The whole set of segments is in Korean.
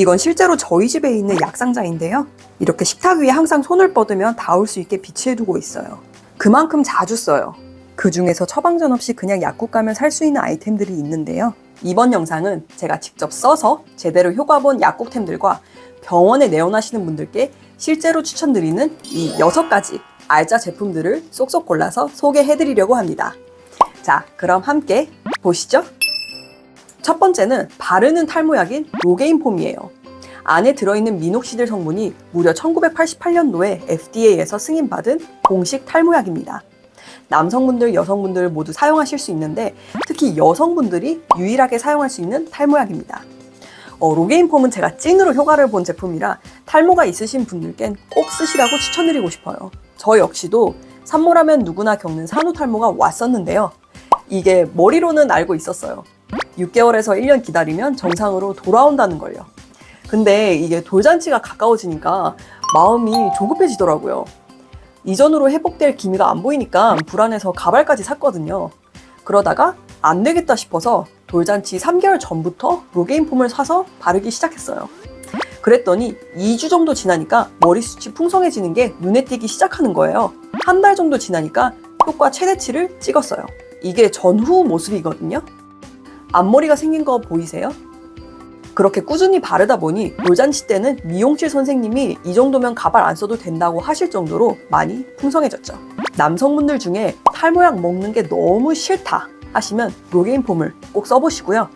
이건 실제로 저희 집에 있는 약상자인데요. 이렇게 식탁 위에 항상 손을 뻗으면 닿을 수 있게 비치해 두고 있어요. 그만큼 자주 써요. 그 중에서 처방전 없이 그냥 약국 가면 살 수 있는 아이템들이 있는데요. 이번 영상은 제가 직접 써서 제대로 효과 본 약국템들과 병원에 내원하시는 분들께 실제로 추천드리는 이 6가지 알짜 제품들을 쏙쏙 골라서 소개해드리려고 합니다. 자, 그럼 함께 보시죠. 첫 번째는 바르는 탈모약인 로게인 폼이에요. 안에 들어있는 미녹시딜 성분이 무려 1988년도에 FDA에서 승인받은 공식 탈모약입니다. 남성분들, 여성분들 모두 사용하실 수 있는데 특히 여성분들이 유일하게 사용할 수 있는 탈모약입니다. 어, 로게인 폼은 제가 찐으로 효과를 본 제품이라 탈모가 있으신 분들께는 꼭 쓰시라고 추천드리고 싶어요. 저 역시도 산모라면 누구나 겪는 산후 탈모가 왔었는데요. 이게 머리로는 알고 있었어요. 6개월에서 1년 기다리면 정상으로 돌아온다는 걸요. 근데 이게 돌잔치가 가까워지니까 마음이 조급해지더라고요. 이전으로 회복될 기미가 안 보이니까 불안해서 가발까지 샀거든요. 그러다가 안 되겠다 싶어서 돌잔치 3개월 전부터 로게인 폼을 사서 바르기 시작했어요. 그랬더니 2주 정도 지나니까 머리숱이 풍성해지는 게 눈에 띄기 시작하는 거예요. 한 달 정도 지나니까 효과 최대치를 찍었어요. 이게 전후 모습이거든요. 앞머리가 생긴 거 보이세요? 그렇게 꾸준히 바르다 보니 돌잔치 때는 미용실 선생님이 이 정도면 가발 안 써도 된다고 하실 정도로 많이 풍성해졌죠. 남성분들 중에 탈모약 먹는 게 너무 싫다 하시면 로게인 폼을 꼭 써보시고요.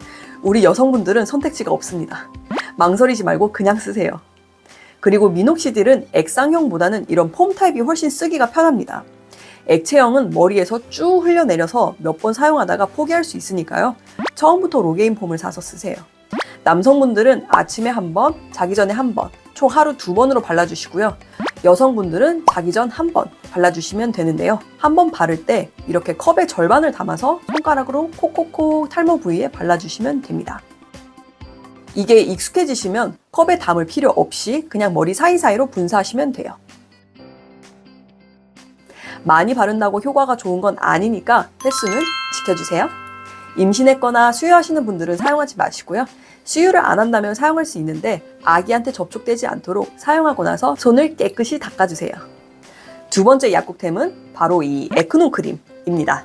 우리 여성분들은 선택지가 없습니다. 망설이지 말고 그냥 쓰세요. 그리고 미녹시딜은 액상형보다는 이런 폼 타입이 훨씬 쓰기가 편합니다. 액체형은 머리에서 쭉 흘려내려서 몇 번 사용하다가 포기할 수 있으니까요. 처음부터 로게인 폼을 사서 쓰세요. 남성분들은 아침에 한 번, 자기 전에 한 번, 총 하루 두 번으로 발라주시고요. 여성분들은 자기 전 한 번 발라주시면 되는데요. 한 번 바를 때 이렇게 컵의 절반을 담아서 손가락으로 콕콕콕 탈모 부위에 발라주시면 됩니다. 이게 익숙해지시면 컵에 담을 필요 없이 그냥 머리 사이사이로 분사하시면 돼요. 많이 바른다고 효과가 좋은 건 아니니까 횟수는 지켜주세요. 임신했거나 수유하시는 분들은 사용하지 마시고요. 수유를 안 한다면 사용할 수 있는데 아기한테 접촉되지 않도록 사용하고 나서 손을 깨끗이 닦아주세요. 두 번째 약국템은 바로 이 에크논 크림입니다.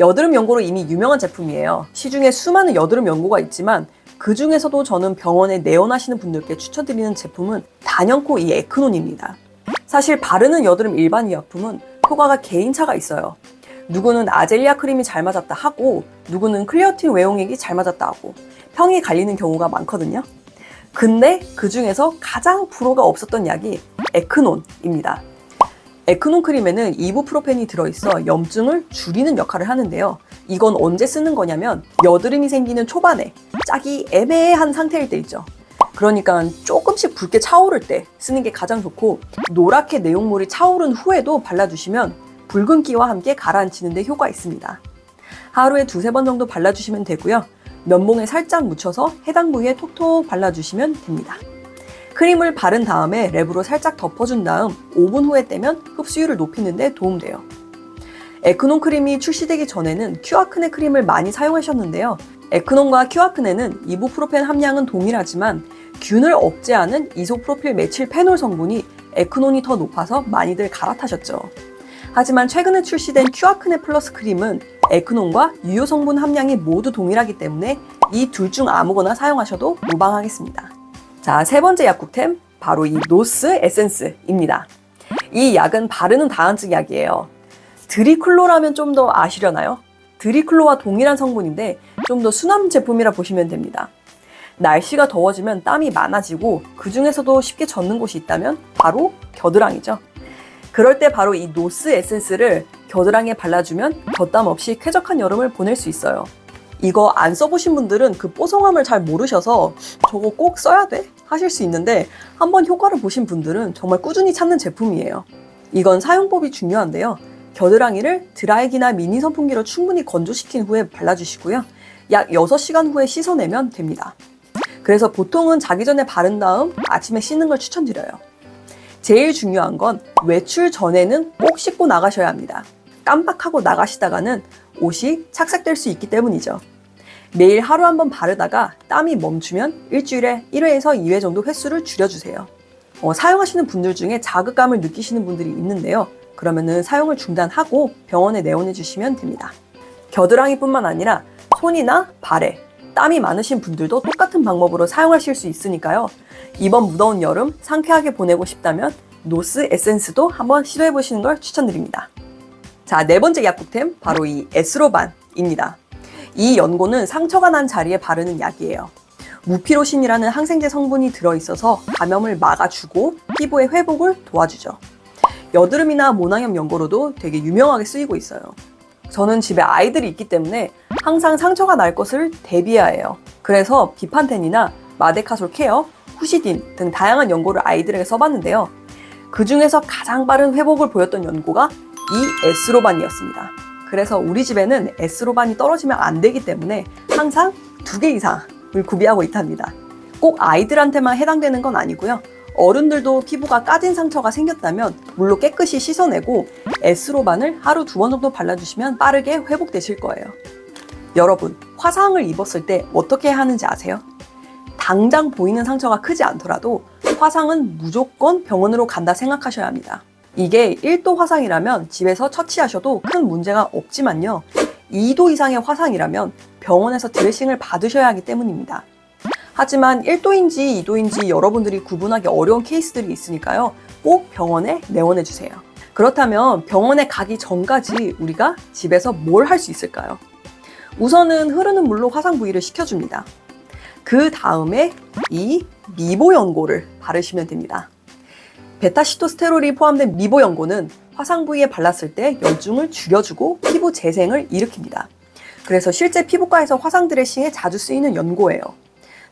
여드름 연고로 이미 유명한 제품이에요. 시중에 수많은 여드름 연고가 있지만 그 중에서도 저는 병원에 내원하시는 분들께 추천드리는 제품은 단연코 이 에크논입니다. 사실 바르는 여드름 일반 의약품은 효과가 개인차가 있어요. 누구는 아젤리아 크림이 잘 맞았다 하고 누구는 클리어틴 외용액이 잘 맞았다 하고 평이 갈리는 경우가 많거든요. 근데 그 중에서 가장 불호가 없었던 약이 에크논입니다. 에크논 크림에는 이부프로펜이 들어있어 염증을 줄이는 역할을 하는데요. 이건 언제 쓰는 거냐면 여드름이 생기는 초반에 짝이 애매한 상태일 때 있죠. 그러니까 조금씩 붉게 차오를 때 쓰는 게 가장 좋고 노랗게 내용물이 차오른 후에도 발라주시면 붉은 기와 함께 가라앉히는 데 효과 있습니다. 하루에 두세 번 정도 발라주시면 되고요. 면봉에 살짝 묻혀서 해당 부위에 톡톡 발라주시면 됩니다. 크림을 바른 다음에 랩으로 살짝 덮어준 다음 5분 후에 떼면 흡수율을 높이는 데 도움돼요. 에크논 크림이 출시되기 전에는 큐아크네 크림을 많이 사용하셨는데요. 에크논과 큐아크네는 이부프로펜 함량은 동일하지만 균을 억제하는 이소프로필 메칠 페놀 성분이 에크논이 더 높아서 많이들 갈아타셨죠. 하지만 최근에 출시된 큐아크네 플러스 크림은 에크논과 유효 성분 함량이 모두 동일하기 때문에 이 둘 중 아무거나 사용하셔도 무방하겠습니다. 자, 세 번째 약국템 바로 이 노스 에센스입니다. 이 약은 바르는 다한증 약이에요. 드리클로라면 좀 더 아시려나요? 드리클로와 동일한 성분인데 좀 더 순한 제품이라 보시면 됩니다. 날씨가 더워지면 땀이 많아지고 그 중에서도 쉽게 젖는 곳이 있다면 바로 겨드랑이죠. 그럴 때 바로 이 노스 에센스를 겨드랑이에 발라주면 덧땀 없이 쾌적한 여름을 보낼 수 있어요. 이거 안 써보신 분들은 그 뽀송함을 잘 모르셔서 저거 꼭 써야 돼? 하실 수 있는데 한번 효과를 보신 분들은 정말 꾸준히 찾는 제품이에요. 이건 사용법이 중요한데요. 겨드랑이를 드라이기나 미니 선풍기로 충분히 건조시킨 후에 발라주시고요. 약 6시간 후에 씻어내면 됩니다. 그래서 보통은 자기 전에 바른 다음 아침에 씻는 걸 추천드려요. 제일 중요한 건 외출 전에는 꼭 씻고 나가셔야 합니다. 깜빡하고 나가시다가는 옷이 착색될 수 있기 때문이죠. 매일 하루 한 번 바르다가 땀이 멈추면 일주일에 1회에서 2회 정도 횟수를 줄여주세요. 어, 사용하시는 분들 중에 자극감을 느끼시는 분들이 있는데요. 그러면은 사용을 중단하고 병원에 내원해 주시면 됩니다. 겨드랑이뿐만 아니라 손이나 발에 땀이 많으신 분들도 똑같은 방법으로 사용하실 수 있으니까요. 이번 무더운 여름 상쾌하게 보내고 싶다면 노스 에센스도 한번 시도해 보시는 걸 추천드립니다. 자, 네 번째 약국템 바로 이 에스로반입니다. 이 연고는 상처가 난 자리에 바르는 약이에요. 무피로신이라는 항생제 성분이 들어있어서 감염을 막아주고 피부의 회복을 도와주죠. 여드름이나 모낭염 연고로도 되게 유명하게 쓰이고 있어요. 저는 집에 아이들이 있기 때문에 항상 상처가 날 것을 대비해야 해요. 그래서 비판텐이나 마데카솔 케어, 후시딘 등 다양한 연고를 아이들에게 써봤는데요. 그 중에서 가장 빠른 회복을 보였던 연고가 이 에스로반이었습니다. 그래서 우리 집에는 에스로반이 떨어지면 안 되기 때문에 항상 두 개 이상을 구비하고 있답니다. 꼭 아이들한테만 해당되는 건 아니고요. 어른들도 피부가 까진 상처가 생겼다면 물로 깨끗이 씻어내고 에스로반을 하루 두 번 정도 발라주시면 빠르게 회복되실 거예요. 여러분, 화상을 입었을 때 어떻게 하는지 아세요? 당장 보이는 상처가 크지 않더라도 화상은 무조건 병원으로 간다 생각하셔야 합니다. 이게 1도 화상이라면 집에서 처치하셔도 큰 문제가 없지만요. 2도 이상의 화상이라면 병원에서 드레싱을 받으셔야 하기 때문입니다. 하지만 1도인지 2도인지 여러분들이 구분하기 어려운 케이스들이 있으니까요. 꼭 병원에 내원해 주세요. 그렇다면 병원에 가기 전까지 우리가 집에서 뭘 할 수 있을까요? 우선은 흐르는 물로 화상 부위를 식혀줍니다. 그 다음에 이 미보 연고를 바르시면 됩니다. 베타시토스테롤이 포함된 미보 연고는 화상 부위에 발랐을 때 염증을 줄여주고 피부 재생을 일으킵니다. 그래서 실제 피부과에서 화상 드레싱에 자주 쓰이는 연고예요.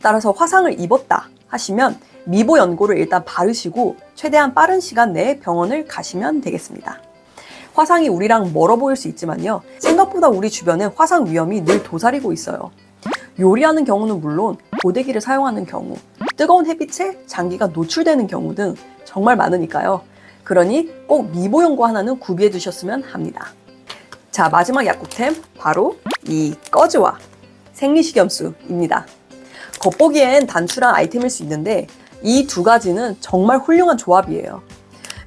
따라서 화상을 입었다 하시면 미보 연고를 일단 바르시고 최대한 빠른 시간 내에 병원을 가시면 되겠습니다. 화상이 우리랑 멀어 보일 수 있지만요. 생각보다 우리 주변에 화상 위험이 늘 도사리고 있어요. 요리하는 경우는 물론 고데기를 사용하는 경우, 뜨거운 햇빛에 장기가 노출되는 경우 등 정말 많으니까요. 그러니 꼭 미보 연고 하나는 구비해 두셨으면 합니다. 자, 마지막 약국템 바로 이 꺼즈와 생리식염수입니다. 겉보기엔 단출한 아이템일 수 있는데 이 두 가지는 정말 훌륭한 조합이에요.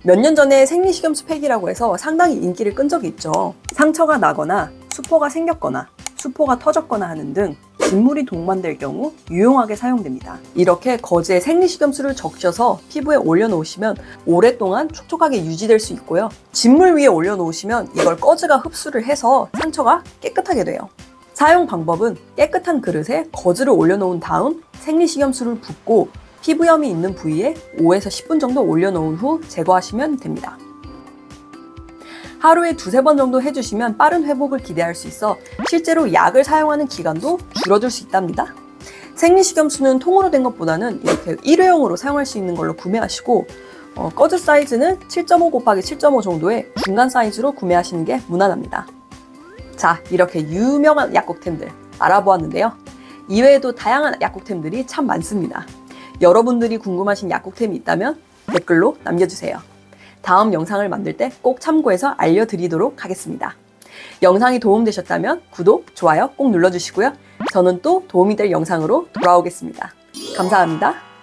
몇 년 전에 생리식염수 팩이라고 해서 상당히 인기를 끈 적이 있죠. 상처가 나거나 수포가 생겼거나 수포가 터졌거나 하는 등 진물이 동반될 경우 유용하게 사용됩니다. 이렇게 거즈에 생리식염수를 적셔서 피부에 올려놓으시면 오랫동안 촉촉하게 유지될 수 있고요. 진물 위에 올려놓으시면 이걸 꺼즈가 흡수를 해서 상처가 깨끗하게 돼요. 사용 방법은 깨끗한 그릇에 거즈를 올려놓은 다음 생리식염수를 붓고 피부염이 있는 부위에 5에서 10분 정도 올려놓은 후 제거하시면 됩니다. 하루에 두세 번 정도 해주시면 빠른 회복을 기대할 수 있어 실제로 약을 사용하는 기간도 줄어들 수 있답니다. 생리식염수는 통으로 된 것보다는 이렇게 일회용으로 사용할 수 있는 걸로 구매하시고 어, 꺼즈 사이즈는 7.5 곱하기 7.5 정도의 중간 사이즈로 구매하시는 게 무난합니다. 자, 이렇게 유명한 약국템들 알아보았는데요. 이외에도 다양한 약국템들이 참 많습니다. 여러분들이 궁금하신 약국템이 있다면 댓글로 남겨주세요. 다음 영상을 만들 때 꼭 참고해서 알려드리도록 하겠습니다. 영상이 도움되셨다면 구독, 좋아요 꼭 눌러주시고요. 저는 또 도움이 될 영상으로 돌아오겠습니다. 감사합니다.